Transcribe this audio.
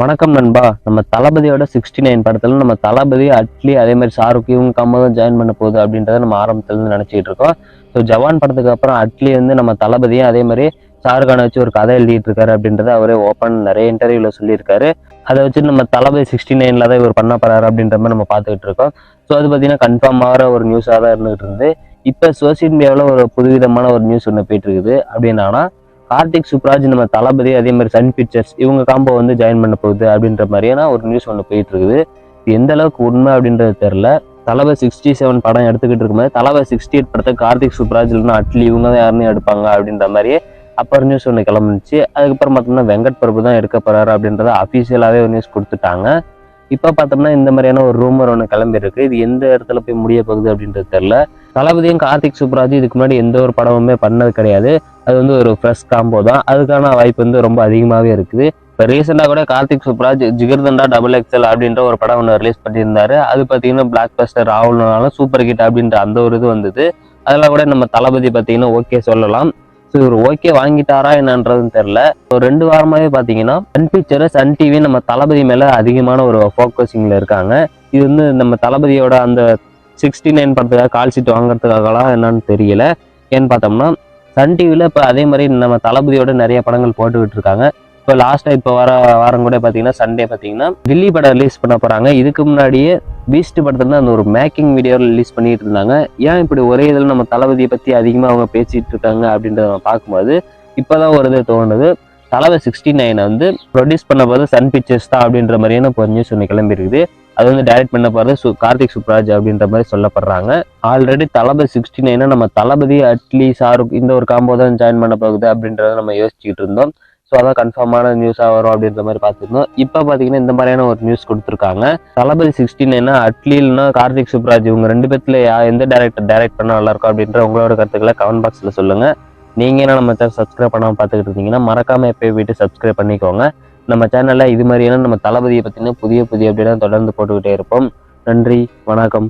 வணக்கம் நண்பா. நம்ம தளபதியோட சிக்ஸ்டி நைன் படத்துல நம்ம தளபதி அட்லி அதே மாதிரி ஷாருக் இவங்க கம்மா தான் ஜாயின் பண்ண போகுது அப்படின்றத நம்ம ஆரம்பத்துல இருந்து நினைச்சிட்டு இருக்கோம். ஸோ ஜவான் படத்துக்கு அப்புறம் அட்லி வந்து நம்ம தளபதியும் அதே மாதிரி ஷாருக்கான வச்சு ஒரு கதை எழுதிட்டு இருக்காரு அப்படின்றத அவரே ஓப்பன் நிறைய இன்டர்வியூல சொல்லியிருக்காரு. அதை வச்சு நம்ம தளபதி சிக்ஸ்டி நைன்ல தான் இவர் பண்ண போறாரு அப்படின்ற மாதிரி நம்ம பார்த்துக்கிட்டு இருக்கோம். ஸோ அது பார்த்தீங்கன்னா கன்ஃபார்ம் ஆகிற ஒரு நியூஸாக தான் இருந்துகிட்டு இருந்து. இப்போ சோசியல் மீடியாவில் ஒரு புதுவிதமான ஒரு நியூஸ் ஒன்று போயிட்டு இருக்குது. அப்படின்னா கார்த்திக் சுப்ராஜ் நம்ம தளபதி அதே மாதிரி சன் பிக்சர்ஸ் இவங்க காம்போ வந்து ஜாயின் பண்ண போகுது அப்படின்ற மாதிரியான ஒரு நியூஸ் ஒன்று போயிட்டு இருக்குது இது எந்த அளவுக்கு உண்மை அப்படின்றது தெரில தலவை சிக்ஸ்டி செவன் படம் எடுத்துக்கிட்டு இருக்கும்போது தலவை சிக்ஸ்டி எயிட் படத்தை கார்த்திக் சுப்ராஜ் இல்லைனா அட்லி இவங்க தான் யாருன்னு எடுப்பாங்க அப்படின்ற மாதிரியே அப்புறம் நியூஸ் ஒன்று கிளம்புச்சு அதுக்கப்புறம் பார்த்தோம்னா வெங்கட் பிரபு தான் எடுக்க போறாரு அப்படின்றத அஃபீஷியலாகவே ஒரு நியூஸ் கொடுத்துட்டாங்க. இப்போ பார்த்தோம்னா இந்த மாதிரியான ஒரு ரூமர் ஒன்று கிளம்பியிருக்கு. இது எந்த இடத்துல போய் முடிய போகுது அப்படின்றது தெரில தளபதியும் கார்த்திக் சுப்ராஜ் இதுக்கு முன்னாடி எந்த ஒரு படமுமே பண்ணது கிடையாது. அது வந்து ஒரு ஃப்ரெஷ் காம்போ தான். அதுக்கான வாய்ப்பு வந்து ரொம்ப அதிகமாகவே இருக்குது. இப்போ ரீசெண்டாக கூட கார்த்திக் சுப்ராஜ் ஜிகர்தண்டா டபுள் எக்ஸல் அப்படின்ற ஒரு படம் ஒன்று ரிலீஸ் பண்ணியிருந்தாரு. அது பார்த்தீங்கன்னா பிளாக் பஸ்டர் ஆகணும்னாலும் சூப்பர் கிட் அப்படின்ற அந்த ஒரு இது வந்தது. அதெல்லாம் கூட நம்ம தளபதி பார்த்தீங்கன்னா ஓகே சொல்லலாம். இவர் ஓகே வாங்கிட்டாரா என்னன்றதுன்னு தெரில ஒரு ரெண்டு வாரமாவே பார்த்தீங்கன்னா சன் பிக்சர் சன் டிவி நம்ம தளபதி மேலே அதிகமான ஒரு ஃபோக்கஸிங்கில் இருக்காங்க. இது வந்து நம்ம தளபதியோட அந்த சிக்ஸ்டி நைன் படத்துக்காக கால் சீட் வாங்குறதுக்காகலாம் என்னன்னு தெரியல. ஏன்னு பார்த்தோம்னா சன் டிவியில் இப்போ அதே மாதிரி நம்ம தளபதியோட நிறைய படங்கள் போட்டுக்கிட்டு இருக்காங்க. இப்போ லாஸ்ட்டாக இப்போ வர வாரம் கூட பார்த்தீங்கன்னா சண்டே பார்த்தீங்கன்னா தில்லி படம் ரிலீஸ் பண்ண போகிறாங்க இதுக்கு முன்னாடியே பீஸ்ட் படத்துல அந்த ஒரு மேக்கிங் வீடியோ ரிலீஸ் பண்ணிட்டு இருந்தாங்க. ஏன் இப்படி ஒரே இதில் நம்ம தளபதியை பற்றி அதிகமாக அவங்க பேசிட்டு இருக்காங்க அப்படின்றத நம்ம பார்க்கும்போது இப்போதான் ஒரு இது தோணுது. தலைவை சிக்ஸ்டி நைனை வந்து ப்ரொடியூஸ் பண்ண போது சன் பிக்சர்ஸ் தான் அப்படின்ற மாதிரியான இப்போ நியூஸ் ஒன்று கிளம்பிருக்குது அது வந்து டைரக்ட் பண்ண போகிறது சு கார்த்திக் சுப்ராஜ் அப்படின்ற மாதிரி சொல்லப்படுறாங்க. ஆல்ரெடி தளபதி சிக்ஸ்டி நைனை நம்ம தளபதி அட்லி ஷாருக் இந்த ஒரு காம்போ தான் ஜாயின் பண்ண போகுது அப்படின்றத நம்ம யோசிச்சுட்டு இருந்தோம். ஸோ அதான் கன்ஃபார்மான நியூஸாக வரும் அப்படின்ற மாதிரி பார்த்துருந்தோம். இப்போ பார்த்தீங்கன்னா இந்த மாதிரியான ஒரு நியூஸ் கொடுத்துருக்காங்க. தளபதி சிக்ஸ்டி நைனா அட்லீல்னா கார்த்திக் சுப்ராஜ் இவங்க ரெண்டு பேர்த்துல யா எந்த டேரக்டர் டைரக்ட் பண்ணால் நல்லாயிருக்கும் அப்படின்ற உங்களோட கருத்துக்களை கமெண்ட் பாக்ஸில் சொல்லுங்கள் நீங்கள் என்ன நம்ம சேனல் சப்ஸ்கிரைப் பண்ணாமல் பார்த்துக்கிட்டு இருந்தீங்கன்னா மறக்காமல் எப்போயும் போயிட்டு சப்ஸ்கிரைப் பண்ணிக்கோங்க. நம்ம சேனலில் இது மாதிரியான நம்ம தளபதியை பற்றின புதிய புதிய அப்படின்னா தொடர்ந்து போட்டுக்கிட்டே இருப்போம். நன்றி வணக்கம்.